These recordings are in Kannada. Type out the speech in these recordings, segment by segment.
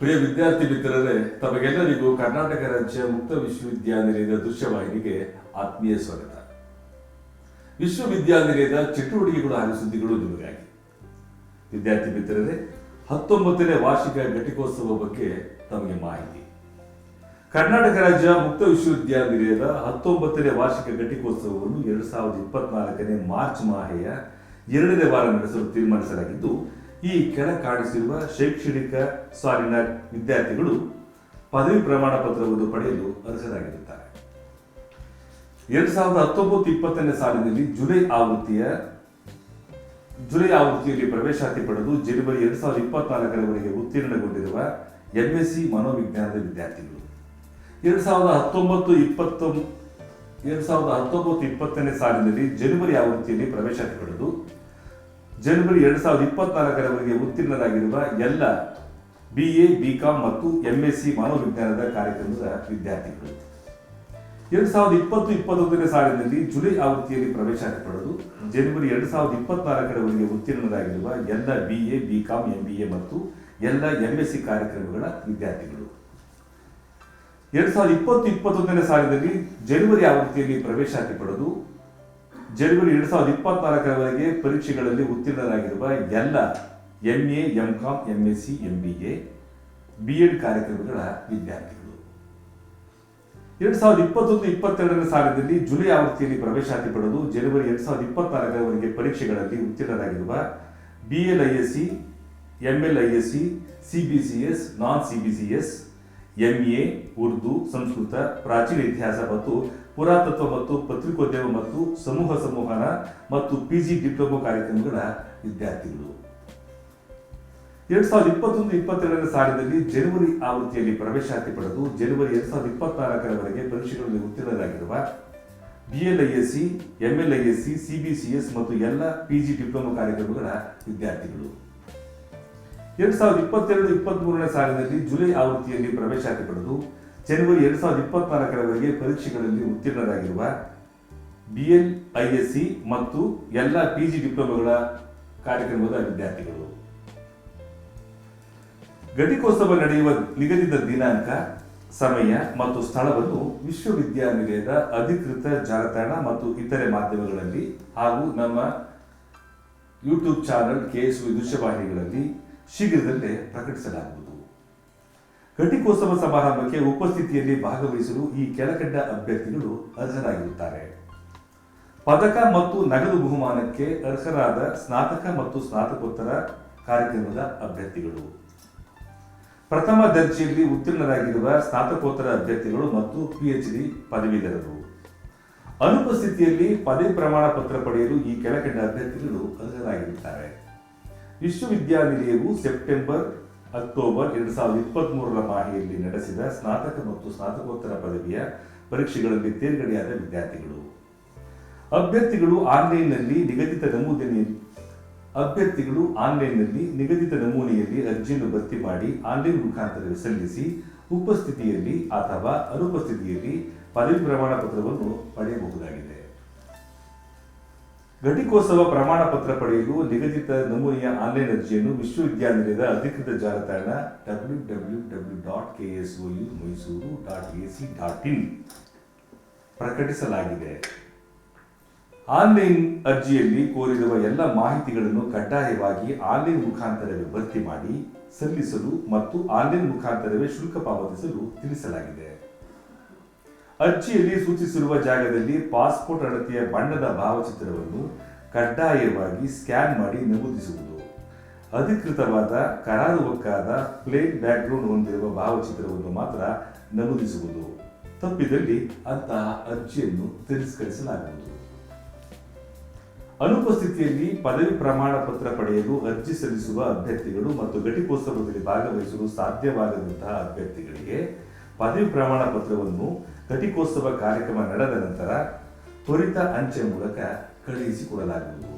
ಪ್ರಿಯ ವಿದ್ಯಾರ್ಥಿ ಮಿತ್ರರೇ, ತಮಗೆಲ್ಲರಿಗೂ ಕರ್ನಾಟಕ ರಾಜ್ಯ ಮುಕ್ತ ವಿಶ್ವವಿದ್ಯಾನಿಲಯದ ದೃಶ್ಯವಾಹಿನಿಗೆ ಆತ್ಮೀಯ ಸ್ವಾಗತ. ವಿಶ್ವವಿದ್ಯಾನಿಲಯದ ಚಟುವಟಿಕೆಗಳ ಸುದ್ದಿಗಳು ನಿಮಗಾಗಿ. ವಿದ್ಯಾರ್ಥಿ ಮಿತ್ರರೇ, ಹತ್ತೊಂಬತ್ತನೇ ವಾರ್ಷಿಕ ಘಟಿಕೋತ್ಸವ ಬಗ್ಗೆ ತಮಗೆ ಮಾಹಿತಿ. ಕರ್ನಾಟಕ ರಾಜ್ಯ ಮುಕ್ತ ವಿಶ್ವವಿದ್ಯಾನಿಲಯದ ಹತ್ತೊಂಬತ್ತನೇ ವಾರ್ಷಿಕ ಘಟಿಕೋತ್ಸವವನ್ನು ಎರಡ್ ಸಾವಿರದ ಇಪ್ಪತ್ನಾಲ್ಕನೇ ಮಾರ್ಚ್ ಮಾಹೆಯ ಎರಡನೇ ವಾರ ನಡೆಸಲು ತೀರ್ಮಾನಿಸಲಾಗಿದ್ದು ಈ ಕೆಳ ಕಾಣಿಸಿರುವ ಶೈಕ್ಷಣಿಕ ಸಾಲಿನ ವಿದ್ಯಾರ್ಥಿಗಳು ಪದವಿ ಪ್ರಮಾಣ ಪತ್ರವನ್ನು ಪಡೆಯಲು ಅರ್ಹರಾಗಿರುತ್ತಾರೆ. ಎರಡ್ ಸಾವಿರದ ಹತ್ತೊಂಬತ್ತು ಇಪ್ಪತ್ತನೇ ಸಾಲಿನಲ್ಲಿ ಜುಲೈ ಆವೃತ್ತಿಯ, ಜುಲೈ ಆವೃತ್ತಿಯಲ್ಲಿ ಪ್ರವೇಶಾತಿ ಪಡೆದು ಜನವರಿ ಎರಡ್ ಸಾವಿರದ ಇಪ್ಪತ್ನಾಲ್ಕರವರೆಗೆ ಉತ್ತೀರ್ಣಗೊಂಡಿರುವ ಎಂಎಸ್ಸಿ ಮನೋವಿಜ್ಞಾನದ ವಿದ್ಯಾರ್ಥಿಗಳು. ಎರಡ್ ಸಾವಿರದ ಹತ್ತೊಂಬತ್ತು ಇಪ್ಪತ್ತೊ, ಎರಡ್ ಸಾವಿರದ ಹತ್ತೊಂಬತ್ತು ಇಪ್ಪತ್ತನೇ ಸಾಲಿನಲ್ಲಿ ಜನವರಿ ಆವೃತ್ತಿಯಲ್ಲಿ ಪ್ರವೇಶಾತಿ ಪಡೆದು ಜನವರಿ ಎರಡ್ ಸಾವಿರದ ಇಪ್ಪತ್ನಾಲ್ಕರವರೆಗೆ ಉತ್ತೀರ್ಣರಾಗಿರುವ ಎಲ್ಲ ಬಿ ಎ ಬಿಕಾಂ ಮತ್ತು ಎಂಎಸ್ಸಿ ಮನೋವಿಜ್ಞಾನದ ಕಾರ್ಯಕ್ರಮದ ವಿದ್ಯಾರ್ಥಿಗಳು. ಎರಡ್ ಸಾವಿರದ ಇಪ್ಪತ್ತು, ಇಪ್ಪತ್ತೊಂದನೇ ಸಾಲಿನಲ್ಲಿ ಜುಲೈ ಆವೃತ್ತಿಯಲ್ಲಿ ಪ್ರವೇಶ ಪಡೆದು ಜನವರಿ ಎರಡ್ ಸಾವಿರದ ಇಪ್ಪತ್ನಾಲ್ಕರವರೆಗೆ ಉತ್ತೀರ್ಣರಾಗಿರುವ ಎಲ್ಲ ಬಿ ಎ ಬಿಕಾಂ ಎ ಮತ್ತು ಎಲ್ಲ ಎಂಎಸ್ಸಿ ಕಾರ್ಯಕ್ರಮಗಳ ವಿದ್ಯಾರ್ಥಿಗಳು. ಎರಡ್ ಸಾವಿರದ ಇಪ್ಪತ್ತು, ಇಪ್ಪತ್ತೊಂದನೇ ಸಾಲಿನಲ್ಲಿ ಜನವರಿ ಆವೃತ್ತಿಯಲ್ಲಿ ಪ್ರವೇಶಾತಿ ಪಡೆದು ಜನವರಿ ಎರಡ್ ಸಾವಿರದ ಇಪ್ಪತ್ನಾಲ್ಕರವರೆಗೆ ಪರೀಕ್ಷೆಗಳಲ್ಲಿ ಉತ್ತೀರ್ಣರಾಗಿರುವ ಎಲ್ಲ MA S C MBA B Ed ಕಾರ್ಯಕ್ರಮಗಳ ವಿದ್ಯಾರ್ಥಿಗಳು. ಎರಡ್ ಸಾವಿರದ ಇಪ್ಪತ್ತೊಂದು ಇಪ್ಪತ್ತೆರಡನೇ ಸಾಲಿನಲ್ಲಿ ಜುಲೈ ಆವೃತ್ತಿಯಲ್ಲಿ ಪ್ರವೇಶಾತಿ ಪಡೆದು ಜನವರಿ ಎರಡ್ ಸಾವಿರದ ಇಪ್ಪತ್ನಾಲ್ಕರವರೆಗೆ ಪರೀಕ್ಷೆಗಳಲ್ಲಿ ಉತ್ತೀರ್ಣರಾಗಿರುವ BLISc MLISc CBCS non CBCS MA Urdu, Sanskrit, ಪ್ರಾಚೀನ ಇತಿಹಾಸ ಮತ್ತು ಪುರಾತತ್ವ ಮತ್ತು ಪತ್ರಿಕೋದ್ಯಮ ಮತ್ತು ಸಮೂಹ ಸಂವಹನ ಮತ್ತು ಪಿಜಿ ಡಿಪ್ಲೊಮಾ ಕಾರ್ಯಕ್ರಮಗಳ ವಿದ್ಯಾರ್ಥಿಗಳು. ಎರಡ್ ಸಾವಿರದ ಇಪ್ಪತ್ತೊಂದು ಇಪ್ಪತ್ತೆರಡನೇ ಸಾಲಿನಲ್ಲಿ ಜನವರಿ ಆವೃತ್ತಿಯಲ್ಲಿ ಪ್ರವೇಶಾತಿ ಪಡೆದು ಜನವರಿ ಎರಡ್ ಸಾವಿರದ ಇಪ್ಪತ್ನಾಲ್ಕರವರೆಗೆ ಪರೀಕ್ಷೆಗಳಲ್ಲಿ ಉತ್ತೀರ್ಣರಾಗಿರುವ ಬಿಎಲ್ಐಎಸ್ಸಿ ಎಂಎಲ್ಐಎಸ್ಸಿ ಸಿಬಿಸಿಎಸ್ ಮತ್ತು ಎಲ್ಲ ಪಿಜಿ ಡಿಪ್ಲೊಮಾ ಕಾರ್ಯಕ್ರಮಗಳ ವಿದ್ಯಾರ್ಥಿಗಳು. ಎರಡ್ ಸಾವಿರದ ಇಪ್ಪತ್ತೆರಡು ಇಪ್ಪತ್ಮೂರನೇ ಸಾಲಿನಲ್ಲಿ ಜುಲೈ ಆವೃತ್ತಿಯಲ್ಲಿ ಪ್ರವೇಶಾತಿ ಪಡೆದು ಜನವರಿ ಎರಡು ಸಾವಿರದ ಇಪ್ಪತ್ನಾಲ್ಕರವರೆಗೆ ಪರೀಕ್ಷೆಗಳಲ್ಲಿ ಉತ್ತೀರ್ಣರಾಗಿರುವ ಬಿಎಲ್ಐಎಸ್ಸಿ ಮತ್ತು ಎಲ್ಲ ಪಿಜಿ ಡಿಪ್ಲೊಮಾಗಳ ಕಾರ್ಯಕ್ರಮದ ವಿದ್ಯಾರ್ಥಿಗಳು. ಘಟಿಕೋತ್ಸವ ನಡೆಯುವ ನಿಗದಿತ ದಿನಾಂಕ, ಸಮಯ ಮತ್ತು ಸ್ಥಳವನ್ನು ವಿಶ್ವವಿದ್ಯಾನಿಲಯದ ಅಧಿಕೃತ ಜಾಲತಾಣ ಮತ್ತು ಇತರೆ ಮಾಧ್ಯಮಗಳಲ್ಲಿ ಹಾಗೂ ನಮ್ಮ ಯೂಟ್ಯೂಬ್ ಚಾನೆಲ್ ಎಸ್ ದೃಶ್ಯವಾಹಿನಿಗಳಲ್ಲಿ ಶೀಘ್ರದಲ್ಲೇ ಪ್ರಕಟಿಸಲಾಗುವುದು. ಘಟಿಕೋತ್ಸವ ಸಮಾರಂಭಕ್ಕೆ ಉಪಸ್ಥಿತಿಯಲ್ಲಿ ಭಾಗವಹಿಸಲು ಈ ಕೆಳಕಂಡ ಅಭ್ಯರ್ಥಿಗಳು ಅರ್ಹರಾಗಿರುತ್ತಾರೆ. ಪದಕ ಮತ್ತು ನಗದು ಬಹುಮಾನಕ್ಕೆ ಅರ್ಹರಾದ ಸ್ನಾತಕ ಮತ್ತು ಸ್ನಾತಕೋತ್ತರ ಕಾರ್ಯಕ್ರಮದ ಅಭ್ಯರ್ಥಿಗಳು. ಪ್ರಥಮ ದರ್ಜೆಯಲ್ಲಿ ಉತ್ತೀರ್ಣರಾಗಿರುವ ಸ್ನಾತಕೋತ್ತರ ಅಭ್ಯರ್ಥಿಗಳು ಮತ್ತು ಪಿಎಚ್ಡಿ ಪದವೀಧರರು. ಅನುಪಸ್ಥಿತಿಯಲ್ಲಿ ಪದವಿ ಪ್ರಮಾಣ ಪತ್ರ ಪಡೆಯಲು ಈ ಕೆಳಕಂಡ ಅಭ್ಯರ್ಥಿಗಳು ಅರ್ಹರಾಗಿರುತ್ತಾರೆ. ವಿಶ್ವವಿದ್ಯಾನಿಲಯವು ಸೆಪ್ಟೆಂಬರ್ ಅಕ್ಟೋಬರ್ ಎರಡ್ ಸಾವಿರದ ಇಪ್ಪತ್ತ್ ಮೂರರ ಮಾಹಿತಿಯಲ್ಲಿ ನಡೆಸಿದ ಸ್ನಾತಕ ಮತ್ತು ಸ್ನಾತಕೋತ್ತರ ಪದವಿಯ ಪರೀಕ್ಷೆಗಳಲ್ಲಿ ತೇರ್ಗಡೆಯಾದ ವಿದ್ಯಾರ್ಥಿಗಳು. ಅಭ್ಯರ್ಥಿಗಳು ಆನ್ಲೈನ್ನಲ್ಲಿ ನಿಗದಿತ ನಮೂನೆಯಲ್ಲಿ ಅಭ್ಯರ್ಥಿಗಳು ಆನ್ಲೈನ್ನಲ್ಲಿ ನಿಗದಿತ ನಮೂನೆಯಲ್ಲಿ ಅರ್ಜಿಯನ್ನು ಭರ್ತಿ ಮಾಡಿ ಆನ್ಲೈನ್ ಮುಖಾಂತರ ಸಲ್ಲಿಸಿ ಉಪಸ್ಥಿತಿಯಲ್ಲಿ ಅಥವಾ ಅನುಪಸ್ಥಿತಿಯಲ್ಲಿ ಪದವಿ ಪ್ರಮಾಣ ಪತ್ರವನ್ನು ಪಡೆಯಬಹುದಾಗಿದೆ. ಘಟಿಕೋತ್ಸವ ಪ್ರಮಾಣ ಪತ್ರ ಪಡೆಯಲು ನಿಗದಿತ ನಮೂನೆಯ ಆನ್ಲೈನ್ ಅರ್ಜಿಯನ್ನು ವಿಶ್ವವಿದ್ಯಾನಿಲಯದ ಅಧಿಕೃತ ಜಾಲತಾಣ W W W dot K S Mysuru dot A C dot in ಪ್ರಕಟಿಸಲಾಗಿದೆ. ಆನ್ಲೈನ್ ಅರ್ಜಿಯಲ್ಲಿ ಕೋರಿರುವ ಎಲ್ಲ ಮಾಹಿತಿಗಳನ್ನು ಕಡ್ಡಾಯವಾಗಿ ಆನ್ಲೈನ್ ಮುಖಾಂತರವೇ ಭರ್ತಿ ಮಾಡಿ ಸಲ್ಲಿಸಲು ಮತ್ತು ಆನ್ಲೈನ್ ಮುಖಾಂತರವೇ ಶುಲ್ಕ ಪಾವತಿಸಲು ತಿಳಿಸಲಾಗಿದೆ. ಅರ್ಜಿಯಲ್ಲಿ ಸೂಚಿಸಿರುವ ಜಾಗದಲ್ಲಿ ಪಾಸ್ಪೋರ್ಟ್ ಅಳತೆಯ ಬಣ್ಣದ ಭಾವಚಿತ್ರವನ್ನು ಕಡ್ಡಾಯವಾಗಿ ಸ್ಕ್ಯಾನ್ ಮಾಡಿ ನಮೂದಿಸುವುದು. ಅಧಿಕೃತವಾದ ಕರಾರುವಕ್ಕಾದ ಪ್ಲೇನ್ ಬ್ಯಾಕ್ಗ್ರೌಂಡ್ ಹೊಂದಿರುವ ಭಾವಚಿತ್ರವನ್ನು ಮಾತ್ರ ನಮೂದಿಸುವುದು. ತಪ್ಪಿದಲ್ಲಿ ಅಂತಹ ಅರ್ಜಿಯನ್ನು ತಿರಸ್ಕರಿಸಲಾಗುವುದು. ಅನುಪಸ್ಥಿತಿಯಲ್ಲಿ ಪದವಿ ಪ್ರಮಾಣ ಪತ್ರ ಪಡೆಯಲು ಅರ್ಜಿ ಸಲ್ಲಿಸುವ ಅಭ್ಯರ್ಥಿಗಳು ಮತ್ತು ಘಟಿಕೋತ್ಸವದಲ್ಲಿ ಭಾಗವಹಿಸಲು ಸಾಧ್ಯವಾಗದಂತಹ ಅಭ್ಯರ್ಥಿಗಳಿಗೆ ಪದವಿ ಪ್ರಮಾಣ ಪತ್ರವನ್ನು ಘಟಿಕೋತ್ಸವ ಕಾರ್ಯಕ್ರಮ ನಡೆದ ನಂತರ ತ್ವರಿತ ಅಂಚೆ ಮೂಲಕ ಕಳುಹಿಸಿಕೊಡಲಾಗುವುದು.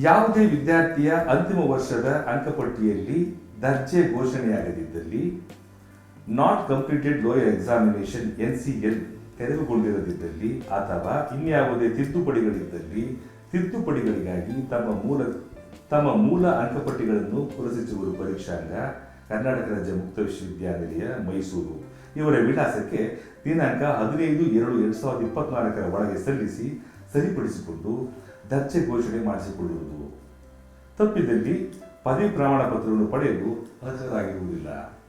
ಯಾವುದೇ ವಿದ್ಯಾರ್ಥಿಯ ಅಂತಿಮ ವರ್ಷದ ಅಂಕಪಟ್ಟಿಯಲ್ಲಿ ದರ್ಜೆ ಘೋಷಣೆಯಾಗದಿದ್ದಲ್ಲಿ not completed lower examination NCL ತೆರವುಗೊಂಡಿರದಿದ್ದಲ್ಲಿ ಅಥವಾ ಇನ್ಯಾವುದೇ ತಿದ್ದುಪಡಿಗಳಿದ್ದಲ್ಲಿ, ತಿದ್ದುಪಡಿಗಳಿಗಾಗಿ ತಮ್ಮ ಮೂಲ ತಮ್ಮ ಮೂಲ ಅಂಕಪಟ್ಟಿಗಳನ್ನು ಪುರಸಿಸುವುದು ಪರೀಕ್ಷಾಂಗ ಕರ್ನಾಟಕ ರಾಜ್ಯ ಮುಕ್ತ ವಿಶ್ವವಿದ್ಯಾನಿಲಯ, ಮೈಸೂರು. ಇವರ ವಿಳಾಸಕ್ಕೆ ದಿನಾಂಕ ಹದಿನೈದು, ಎರಡು ಎರಡು ಸಾವಿರದ ಇಪ್ಪತ್ನಾಲ್ಕರ ಒಳಗೆ ಸಲ್ಲಿಸಿ ಸರಿಪಡಿಸಿಕೊಂಡು ದರ್ಜೆ ಘೋಷಣೆ ಮಾಡಿಸಿಕೊಳ್ಳುವುದು. ತಪ್ಪಿದಲ್ಲಿ ಪದವಿ ಪ್ರಮಾಣ ಪತ್ರವನ್ನು ಪಡೆಯಲು ಅರ್ಹರಾಗಿರುವುದಿಲ್ಲ.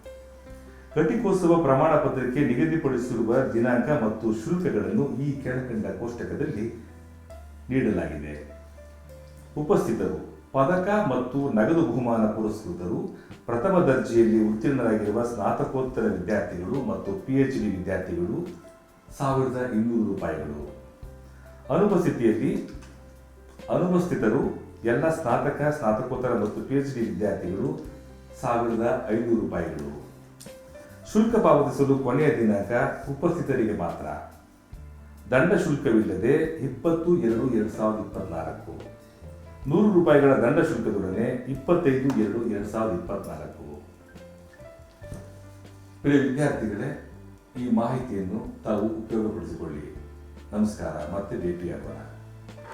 ಘಟಿಕೋತ್ಸವ ಪ್ರಮಾಣ ಪತ್ರಕ್ಕೆ ನಿಗದಿಪಡಿಸಿರುವ ದಿನಾಂಕ ಮತ್ತು ಶುಲ್ಕಗಳನ್ನು ಈ ಕೆಳಕಂಡ ಕೋಷ್ಟಕದಲ್ಲಿ ನೀಡಲಾಗಿದೆ. ಉಪಸ್ಥಿತರು. ಪದಕ ಮತ್ತು ನಗದು ಬಹುಮಾನ ಪುರಸ್ಕೃತರು ಪ್ರಥಮ ದರ್ಜೆಯಲ್ಲಿ ಉತ್ತೀರ್ಣರಾಗಿರುವ ಸ್ನಾತಕೋತ್ತರ ವಿದ್ಯಾರ್ಥಿಗಳು ಮತ್ತು ಪಿಎಚ್ ಡಿ ವಿದ್ಯಾರ್ಥಿಗಳು, ಸಾವಿರದ ಇನ್ನೂರು ರೂಪಾಯಿಗಳು. ಅನುಪಸ್ಥಿತಿಯಲ್ಲಿ ಅನುಪಸ್ಥಿತರು, ಎಲ್ಲ ಸ್ನಾತಕ, ಸ್ನಾತಕೋತ್ತರ ಮತ್ತು ಪಿಎಚ್ ಡಿ ವಿದ್ಯಾರ್ಥಿಗಳು, ಸಾವಿರದ ಐನೂರು ರೂಪಾಯಿಗಳು. ಶುಲ್ಕ ಪಾವತಿಸಲು ಕೊನೆಯ ದಿನಾಂಕ ಉಪಸ್ಥಿತರಿಗೆ ಮಾತ್ರ. ದಂಡ ಶುಲ್ಕವಿಲ್ಲದೆ ಇಪ್ಪತ್ತು ಎರಡು ಎರಡು ಸಾವಿರದ ಇಪ್ಪತ್ನಾಲ್ಕು. ನೂರು ರೂಪಾಯಿಗಳ ದಂಡ ಶುಲ್ಕದೊಡನೆ ಇಪ್ಪತ್ತೈದು, ಎರಡು ಎರಡು ಸಾವಿರದ ಇಪ್ಪತ್ನಾಲ್ಕು. ಪ್ರಿಯ ವಿದ್ಯಾರ್ಥಿಗಳೇ, ಈ ಮಾಹಿತಿಯನ್ನು ತಾವು ಉಪಯೋಗಪಡಿಸಿಕೊಳ್ಳಿ. ನಮಸ್ಕಾರ, ಮತ್ತೆ ಭೇಟಿಯಾಗೋಣ.